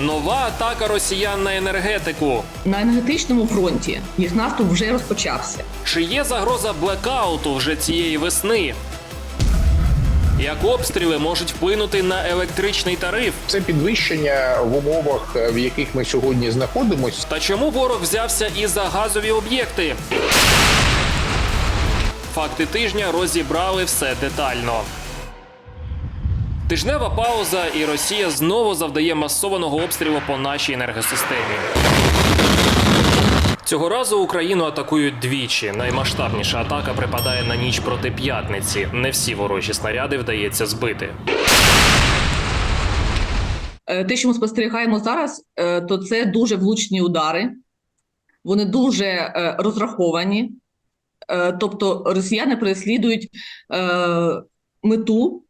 Нова атака росіян на енергетику. На енергетичному фронті їх наступ вже розпочався. Чи є загроза блекауту вже цієї весни? Як обстріли можуть вплинути на електричний тариф? Це підвищення в умовах, в яких ми сьогодні знаходимося. Та чому ворог взявся і за газові об'єкти? Факти тижня розібрали все детально. Тижнева пауза, і Росія знову завдає масованого обстрілу по нашій енергосистемі. Цього разу Україну атакують двічі. Наймасштабніша атака припадає на ніч проти п'ятниці. Не всі ворожі снаряди вдається збити. Е, Те, що ми спостерігаємо зараз, е, то це дуже влучні удари. Вони дуже е, розраховані. Тобто росіяни переслідують мету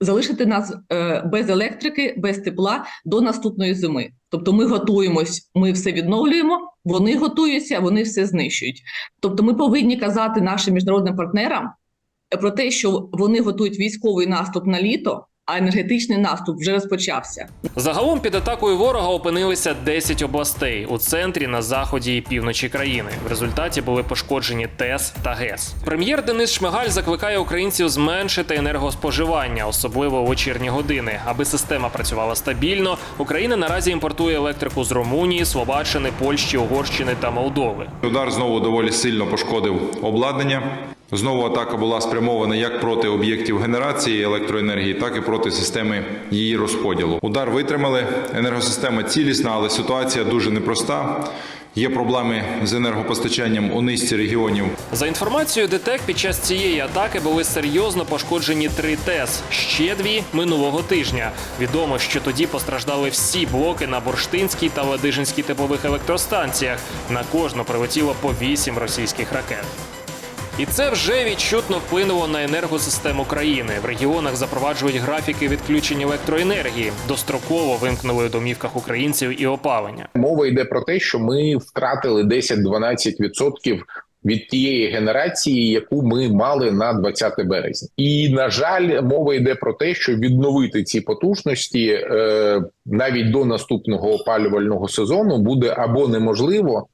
залишити нас е, без електрики, без тепла до наступної зими. Тобто ми готуємось, ми все відновлюємо, вони готуються, вони все знищують. Тобто ми повинні казати нашим міжнародним партнерам про те, що вони готують військовий наступ на літо, а енергетичний наступ вже розпочався. Загалом під атакою ворога опинилися 10 областей у центрі, на заході і півночі країни. В результаті були пошкоджені ТЕС та ГЕС. Прем'єр Денис Шмигаль закликає українців зменшити енергоспоживання, особливо у вечірні години. Аби система працювала стабільно. Україна наразі імпортує електрику з Румунії, Словаччини, Польщі, Угорщини та Молдови. Удар знову доволі сильно пошкодив обладнання. Знову атака була спрямована як проти об'єктів генерації електроенергії, так і проти системи її розподілу. Удар витримали. Енергосистема цілісна, але ситуація дуже непроста. Є проблеми з енергопостачанням у низці регіонів. За інформацією ДТЕК, під час цієї атаки були серйозно пошкоджені три ТЕС, ще дві минулого тижня. Відомо, що тоді постраждали всі блоки на Бурштинській та Ладижинській теплових електростанціях. На кожну прилетіло по вісім російських ракет. І це вже відчутно вплинуло на енергосистему країни. В регіонах запроваджують графіки відключень електроенергії. Достроково вимкнули у домівках українців і опалення. Мова йде про те, що ми втратили 10-12% від тієї генерації, яку ми мали на 20 березня. І на жаль, мова йде про те, що відновити ці потужності е, навіть до наступного опалювального сезону буде або неможливо,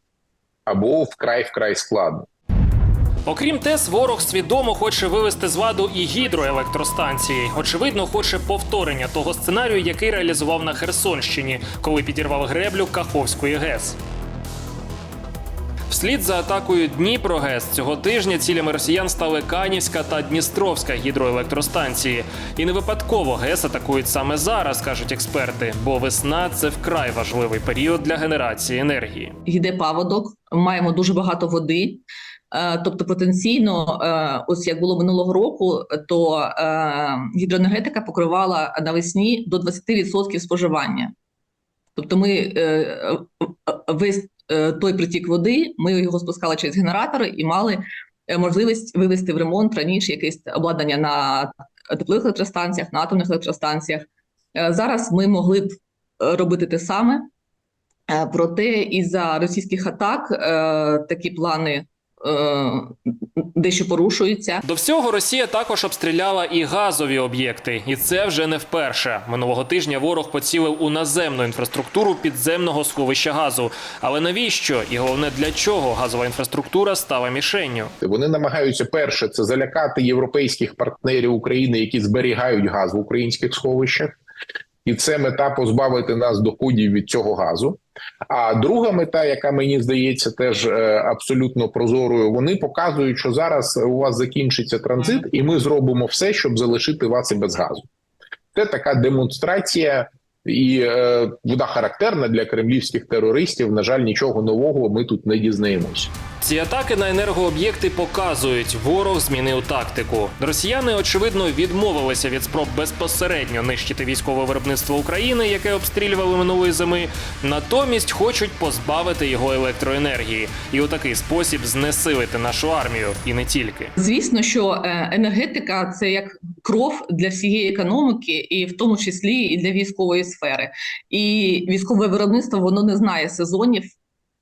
або вкрай вкрай складно. Окрім ТЕС, ворог свідомо хоче вивести з ладу і гідроелектростанції. Очевидно, хоче повторення того сценарію, який реалізував на Херсонщині, коли підірвав греблю Каховської ГЕС. Вслід за атакою Дніпрогес цього тижня цілями росіян стали Канівська та Дністровська гідроелектростанції. І не випадково ГЕС атакують саме зараз, кажуть експерти, бо весна це вкрай важливий період для генерації енергії. Йде паводок, маємо дуже багато води. Е, Тобто потенційно, е, ось як було минулого року, то е, гідроенергетика покривала навесні до 20% споживання. Тобто, ми весь той притік води, ми його спускали через генератори і мали можливість вивести в ремонт раніше якесь обладнання на теплових електростанціях, на атомних електростанціях. Зараз ми могли б робити те саме. Проте із-за російських атак такі плани дещо порушуються. До всього Росія також обстріляла і газові об'єкти, і це вже не вперше. Минулого тижня ворог поцілив у наземну інфраструктуру підземного сховища газу. Але навіщо і головне для чого газова інфраструктура стала мішенню? Вони намагаються перше це залякати європейських партнерів України, які зберігають газ в українських сховищах, і це мета позбавити нас доходів від цього газу. А друга мета, яка мені здається, теж е, абсолютно прозорою, вони показують, що зараз у вас закінчиться транзит, і ми зробимо все, щоб залишити вас і без газу. Це така демонстрація, і е, вона характерна для кремлівських терористів. На жаль, нічого нового ми тут не дізнаємося. Ці атаки на енергооб'єкти показують, ворог змінив тактику. Росіяни очевидно відмовилися від спроб безпосередньо нищити військове виробництво України, яке обстрілювали минулої зими. Натомість хочуть позбавити його електроенергії і у такий спосіб знесилити нашу армію, і не тільки. Звісно, що е, енергетика це як кров для всієї економіки, і в тому числі і для військової сфери. І військове виробництво воно не знає сезонів.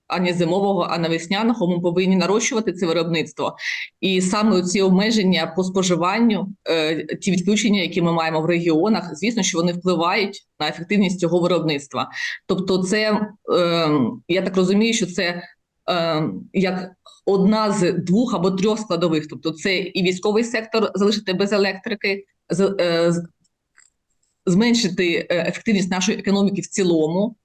ані зимового, а навесняного. Ми повинні нарощувати це виробництво. І саме ці обмеження по споживанню, е, ті відключення, які ми маємо в регіонах, звісно, що вони впливають на ефективність цього виробництва. Тобто, це е, я так розумію, що це як одна з двох або трьох складових. Тобто, це і військовий сектор залишити без електрики, з, е, зменшити е, ефективність нашої економіки в цілому,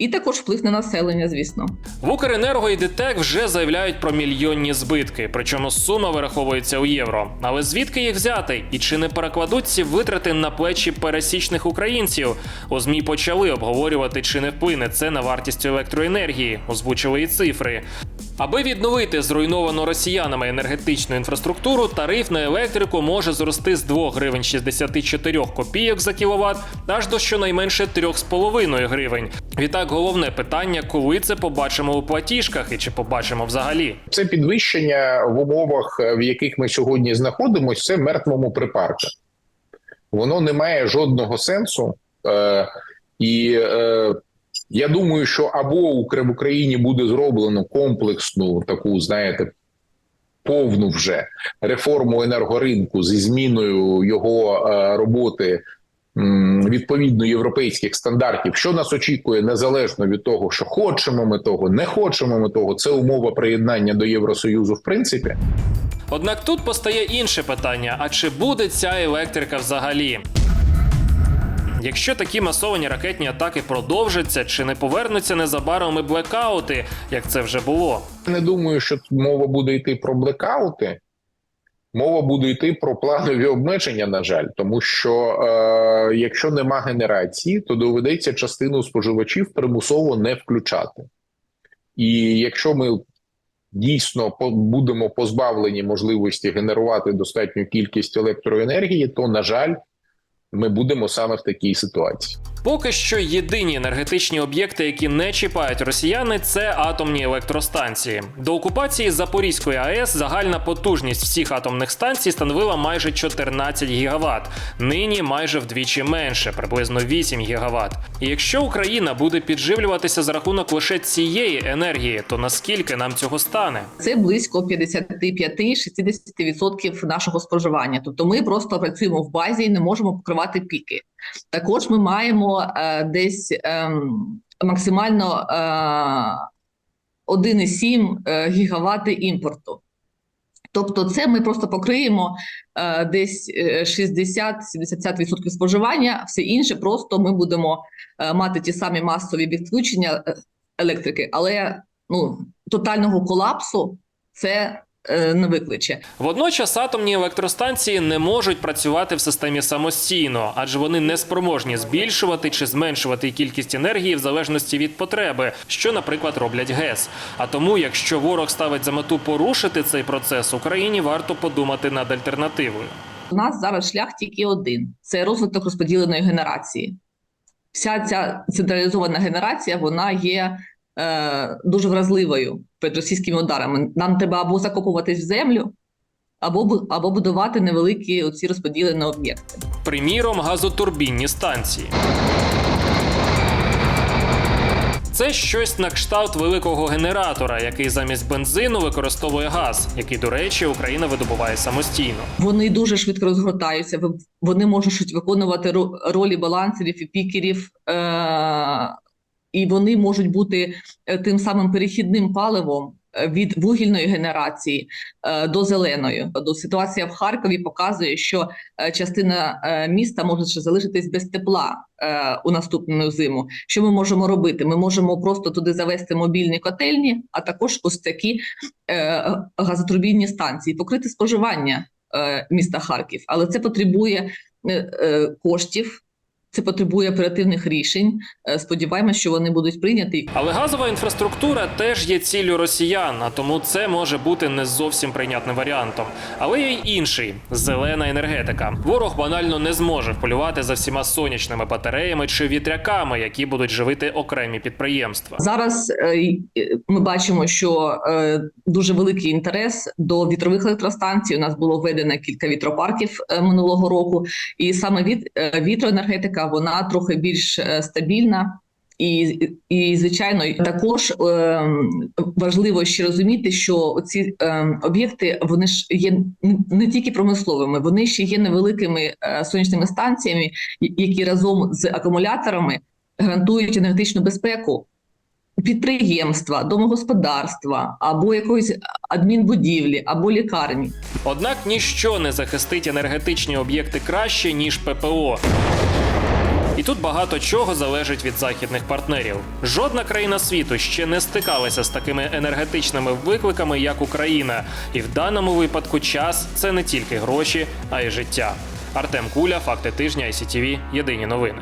і також вплив на населення, звісно. В Укренерго і ДТЕК вже заявляють про мільйонні збитки, причому сума вираховується у євро. Але звідки їх взяти? І чи не перекладуть ці витрати на плечі пересічних українців? У змі почали обговорювати, чи не вплине це на вартість електроенергії, озвучили і цифри. Аби відновити зруйновану росіянами енергетичну інфраструктуру, тариф на електрику може зрости з 2 гривень 64 копійок за кіловат аж до щонайменше 3,5 гривень. Відтак, головне питання, коли це побачимо у платіжках і чи побачимо взагалі. Це підвищення в умовах, в яких ми сьогодні знаходимося, це мертвому припарку. Воно не має жодного сенсу. Е, і е, я думаю, що або в Україні буде зроблено комплексну таку, знаєте, повну вже реформу енергоринку зі зміною його е, роботи відповідно європейських стандартів, що нас очікує незалежно від того, що хочемо ми того, не хочемо ми того. Це умова приєднання до Євросоюзу, в принципі. Однак тут постає інше питання: а чи буде ця електрика взагалі? Якщо такі масовані ракетні атаки продовжаться, чи не повернуться незабаром і блекаути, як це вже було? Не думаю, що мова буде йти про блекаути. Мова буде йти про планові обмеження, на жаль, тому що е, якщо нема генерації, то доведеться частину споживачів примусово не включати. І якщо ми дійсно будемо позбавлені можливості генерувати достатню кількість електроенергії, то на жаль, ми будемо саме в такій ситуації. Поки що єдині енергетичні об'єкти, які не чіпають росіяни, це атомні електростанції. До окупації Запорізької АЕС загальна потужність всіх атомних станцій становила майже 14 гігават. Нині майже вдвічі менше, приблизно 8 гігават. І якщо Україна буде підживлюватися за рахунок лише цієї енергії, то наскільки нам цього стане? Це близько 55-60% нашого споживання. Тобто ми просто працюємо в базі і не можемо покривати піки. Також ми маємо е, десь ем, максимально е, 1,7 е, гігавати імпорту. Тобто, це ми просто покриємо е, десь е, 60-70% споживання, все інше просто ми будемо е, мати ті самі масові відключення е, електрики, але ну, тотального колапсу це е, не викличе. Водночас атомні електростанції не можуть працювати в системі самостійно, адже вони не спроможні збільшувати чи зменшувати кількість енергії в залежності від потреби, що, наприклад, роблять ГЕС. А тому, якщо ворог ставить за мету порушити цей процес, Україні варто подумати над альтернативою. У нас зараз шлях тільки один: це розвиток розподіленої генерації. Вся ця централізована генерація вона є е, дуже вразливою перед російськими ударами. Нам треба або закопуватись в землю, або, або будувати невеликі оці розподілені об'єкти. Приміром, газотурбінні станції. Це щось на кшталт великого генератора, який замість бензину використовує газ, який, до речі, Україна видобуває самостійно. Вони дуже швидко розгортаються. Вони можуть виконувати ро- ролі балансерів і пікерів, е- і вони можуть бути е, тим самим перехідним паливом е, від вугільної генерації е, до зеленої. До ситуація в Харкові показує, що частина міста може ще залишитись без тепла у наступну зиму. Що ми можемо робити? Ми можемо просто туди завести мобільні котельні, а також ось такі газотурбінні станції, покрити споживання міста Харків, але це потребує коштів, це потребує оперативних рішень. Е, Сподіваємось, що вони будуть прийняті. Але газова інфраструктура теж є ціллю росіян, а тому це може бути не зовсім прийнятним варіантом. Але є й інший зелена енергетика. Ворог банально не зможе вполювати за всіма сонячними батареями чи вітряками, які будуть живити окремі підприємства. Зараз е, е, ми бачимо, що дуже великий інтерес до вітрових електростанцій. У нас було введено кілька вітропарків минулого року, і саме від е, вітроенергетика вона трохи більш е, стабільна. І, і звичайно, також е, важливо ще розуміти, що ці е, об'єкти вони ж є не- не тільки промисловими, вони ще є невеликими е, сонячними станціями, які разом з акумуляторами гарантують енергетичну безпеку підприємства, домогосподарства або якоїсь адмінбудівлі, або лікарні. Однак ніщо не захистить енергетичні об'єкти краще ніж ППО. І тут багато чого залежить від західних партнерів. Жодна країна світу ще не стикалася з такими енергетичними викликами, як Україна. І в даному випадку час це не тільки гроші, а й життя. Артем Куля, факти тижня, ICTV, Єдині новини.